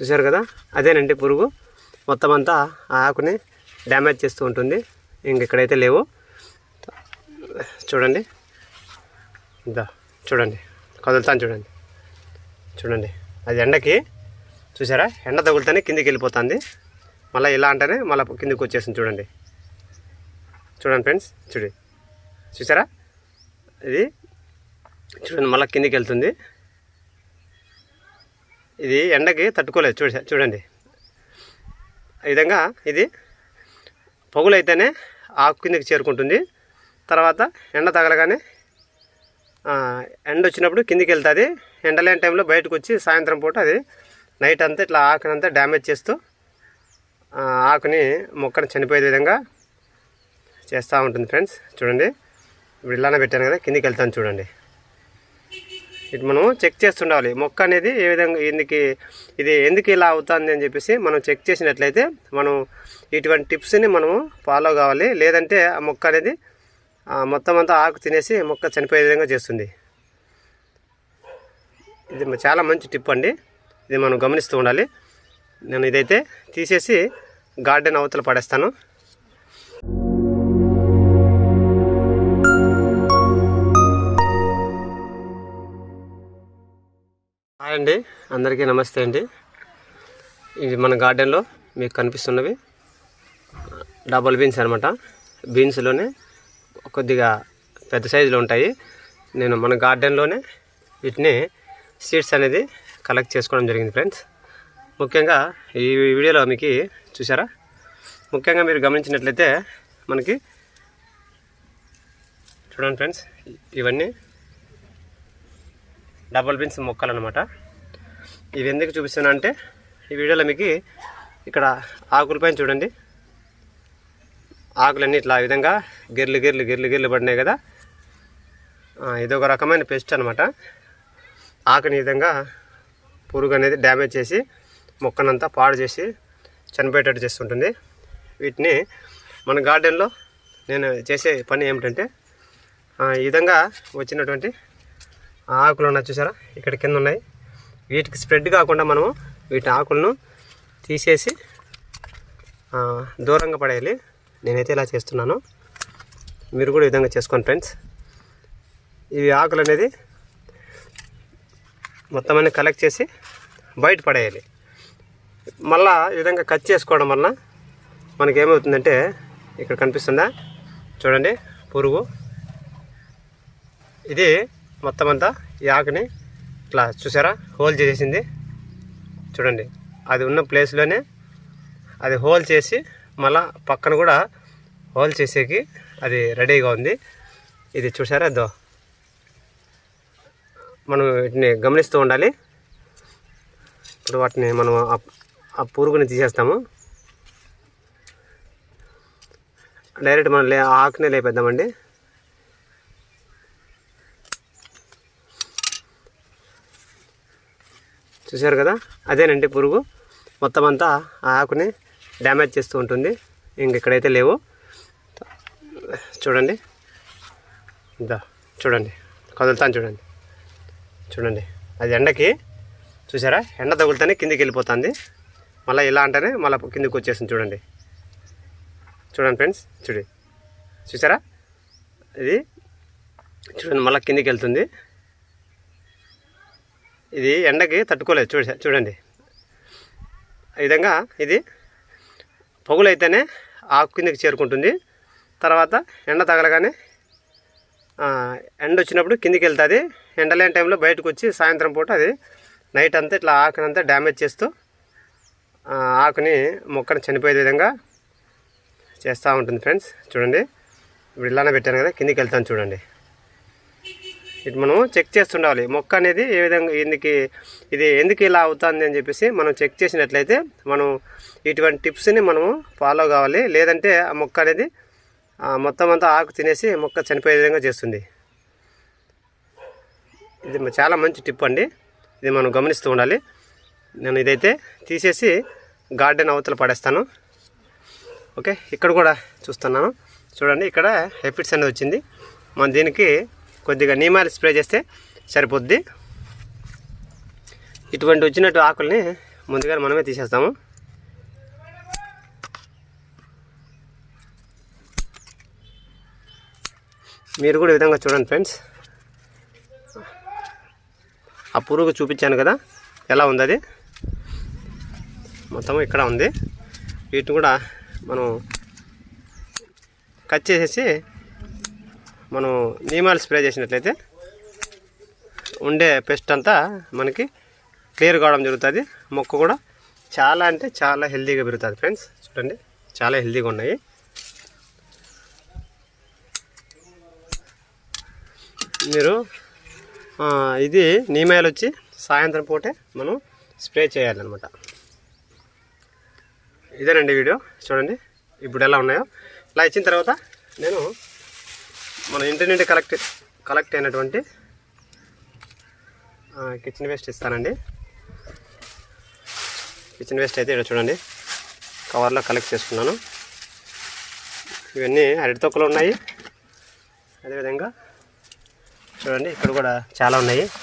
చూశారు కదా? అదేనండి పురుగు. మొత్తం అంతా ఆ ఆకుని డ్యామేజ్ చేస్తూ ఉంటుంది. ఇంక ఇక్కడైతే లేవు. చూడండి. ఇదా చూడండి. కదులుతాను చూడండి. చూడండి. అది ఎండకి చూసారా ఎండ తగులుతానే కిందికి వెళ్ళిపోతుంది. మళ్ళీ ఇలా అంటేనే మళ్ళీ కిందికి వచ్చేసింది చూడండి. చూడండి ఫ్రెండ్స్ చూడి. చూసారా ఇది? చూడండి మళ్ళీ కిందికి వెళ్తుంది. ఇది ఎండకి తట్టుకోలేదు. చూడ చూడండి. ఈ విధంగా ఇది పొగులైతేనే ఆకు కిందకి చేరుకుంటుంది. తర్వాత ఎండ తగలగానే ఎండ వచ్చినప్పుడు కిందికి వెళ్తుంది. ఎండ లేని టైంలో బయటకు వచ్చి సాయంత్రం పూట అది నైట్ అంతా ఇట్లా ఆకునంతా డ్యామేజ్ చేస్తూ ఆకుని మొక్కను చనిపోయే విధంగా చేస్తూ ఉంటుంది ఫ్రెండ్స్. చూడండి. ఇప్పుడు ఇలానే పెట్టాను కదా కిందికి వెళ్తాను చూడండి. ఇటు మనం చెక్ చేస్తుండాలి. మొక్క అనేది ఏ విధంగా ఎందుకు ఇది ఎందుకు ఇలా అవుతుంది అని చెప్పేసి మనం చెక్ చేసినట్లయితే మనం ఇటువంటి టిప్స్ని మనము ఫాలో కావాలి. లేదంటే ఆ మొక్క అనేది ఆ, మొత్తం అంతా ఆకు తినేసి మొక్క చనిపోయే విధంగా చేస్తుంది. ఇది చాలా మంచి టిప్ అండి. ఇది మనం గమనిస్తూ ఉండాలి. నేను ఇదైతే తీసేసి గార్డెన్ అవతల పడేస్తాను. హాయ్ అండి. అందరికీ నమస్తే అండి. ఇది మన గార్డెన్లో మీకు కనిపిస్తున్నవి డబల్ బీన్స్ అనమాట బీన్స్లోనే కొద్దిగా పెద్ద సైజులో ఉంటాయి. నేను మన గార్డెన్లోనే వీటిని సీడ్స్ అనేది కలెక్ట్ చేసుకోవడం జరిగింది ఫ్రెండ్స్. ముఖ్యంగా ఈ వీడియోలో మీకు చూసారా ముఖ్యంగా మీరు గమనించినట్లయితే మనకి చూడండి ఫ్రెండ్స్ ఇవన్నీ డబల్ బీన్స్ మొక్కలు అనమాట ఇవి ఎందుకు చూపిస్తున్నా అంటే ఈ వీడియోలో మీకు ఇక్కడ ఆకులపైన చూడండి. ఆకులన్నీ ఇట్లా ఆ విధంగా గిర్లు గిర్లు గిర్లు గిర్లు పడినాయి కదా. ఇదొక ఇది ఒక రకమైన పెస్ట్ అనమాట ఆకుని విధంగా పురుగు అనేది డ్యామేజ్ చేసి మొక్కనంతా పాడు చేసి చనిపోయేటట్టు చేస్తుంటుంది. వీటిని మన గార్డెన్లో నేను చేసే పని ఏమిటంటే ఈ విధంగా వచ్చినటువంటి ఆకులు ఉన్నాయి చూసారా? ఇక్కడ కింద ఉన్నాయి. వీటికి స్ప్రెడ్ కాకుండా మనము వీటి ఆకులను తీసేసి దూరంగా పడేయాలి. నేనైతే ఇలా చేస్తున్నాను. మీరు కూడా విధంగా చేసుకోండి ఫ్రెండ్స్ ఇవి ఆకులు అనేది మొత్తం అన్ని కలెక్ట్ చేసి బయట పడేయాలి. మళ్ళా ఈ విధంగా కట్ చేసుకోవడం వలన మనకి ఏమవుతుందంటే ఇక్కడ కనిపిస్తుందా? చూడండి పురుగు. ఇది మొత్తం అంతా ఈ ఆకుని ఇట్లా చూసారా? హోల్ చేసేసింది. చూడండి. అది ఉన్న ప్లేస్లోనే అది హోల్ చేసి మళ్ళా పక్కన కూడా హోల్ చేసేకి అది రెడీగా ఉంది. ఇది చూసారా? దో మనం వీటిని గమనిస్తూ ఉండాలి. ఇప్పుడు వాటిని మనం ఆ- పురుగుని తీసేస్తాము. డైరెక్ట్ మనం లే ఆకునే లేపేద్దామండి. చూశారు కదా? అదేనండి పురుగు. మొత్తం అంతా ఆ ఆకుని డ్యామేజ్ చేస్తూ ఉంటుంది. ఇంక ఇక్కడైతే లేవు. చూడండి. ఇదా చూడండి. కదులుతాను చూడండి. చూడండి. అది ఎండకి చూసారా ఎండ తగులుతానే కిందికి వెళ్ళిపోతుంది. మళ్ళీ ఇలా అంటేనే మళ్ళీ కిందికి వచ్చేసింది చూడండి. చూడండి ఫ్రెండ్స్ చూడి. చూసారా ఇది చూడండి మళ్ళీ కిందికి వెళ్తుంది. ఇది ఎండకి తట్టుకోలేదు. చూడ చూడండి. ఈ విధంగా ఇది పొగులైతేనే ఆకు కిందకి చేరుకుంటుంది. తర్వాత ఎండ తగలగానే ఎండ వచ్చినప్పుడు కిందికి వెళ్తుంది. ఎండ లేని టైంలో బయటకు వచ్చి సాయంత్రం పూట అది నైట్ అంతా ఇట్లా ఆకునంతా డ్యామేజ్ చేస్తూ ఆకుని మొక్కను చనిపోయే విధంగా చేస్తూ ఉంటుంది ఫ్రెండ్స్. చూడండి. ఇప్పుడు ఇలానే పెట్టాను కదా కిందికి వెళ్తాను చూడండి. ఇటు మనం చెక్ చేస్తుండాలి. మొక్క అనేది ఏ విధంగా ఎందుకు ఇది ఎందుకు ఇలా అవుతుంది అని చెప్పేసి మనం చెక్ చేసినట్లయితే మనం ఇటువంటి టిప్స్ని మనము ఫాలో కావాలి. లేదంటే ఆ మొక్క అనేది ఆ, మొత్తం అంతా ఆకు తినేసి మొక్క చనిపోయే విధంగా చేస్తుంది. ఇది చాలా మంచి టిప్ అండి. ఇది మనం గమనిస్తూ ఉండాలి. నేను ఇదైతే తీసేసి గార్డెన్ అవతల పడేస్తాను. ఓకే ఇక్కడ కూడా చూస్తున్నాను. చూడండి ఇక్కడ హెఫిట్స్ అనేది వచ్చింది. మనం దీనికి కొద్దిగా నీమాలు స్ప్రే చేస్తే సరిపోద్ది. ఇటువంటి వచ్చినట్టు ఆకుల్ని ముందుగా మనమే తీసేస్తాము. మీరు కూడా ఈ విధంగా చూడండి ఫ్రెండ్స్. ఆ పురుగు చూపించాను కదా ఎలా ఉంది అది? మొత్తం ఇక్కడ ఉంది. వీటిని కూడా మనం కట్ చేసేసి మనం నియమాలు స్ప్రే చేసినట్లయితే ఉండే పెస్ట్ అంతా మనకి క్లియర్ కావడం జరుగుతుంది. మొక్క కూడా చాలా అంటే చాలా హెల్తీగా పెరుగుతుంది ఫ్రెండ్స్. చూడండి చాలా హెల్తీగా ఉన్నాయి. మీరు ఇది నీమాయలు వచ్చి సాయంత్రం పూటే మనం స్ప్రే చేయాలన్నమాట. ఇదేనండి వీడియో. చూడండి ఇప్పుడు ఎలా ఉన్నాయో. ఇలా ఇచ్చిన తర్వాత నేను మన ఇంటి నుండి కలెక్ట్ కలెక్ట్ అయినటువంటి కిచెన్ వేస్ట్ ఇస్తానండి. కిచెన్ వేస్ట్ అయితే ఇక్కడ చూడండి. కవర్లో కలెక్ట్ చేసుకున్నాను. ఇవన్నీ అరటి తొక్కలు ఉన్నాయి. అదేవిధంగా చూడండి ఇక్కడ కూడా చాలా ఉన్నాయి విధంగా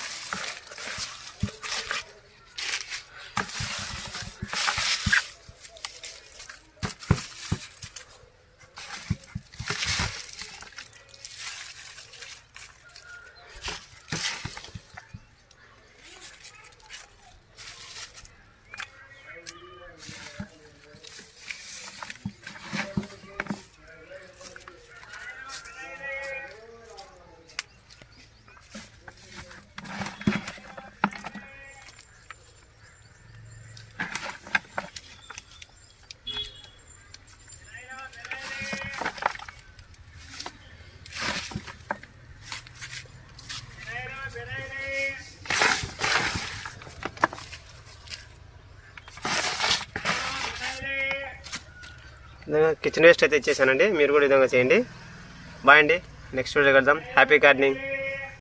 కిచెన్ వేస్ట్ అయితే ఇచ్చేసానండి. మీరు కూడా విధంగా చేయండి. బాయ్ అండి. నెక్స్ట్ వీడియో కడదాం హ్యాపీ గార్డెనింగ్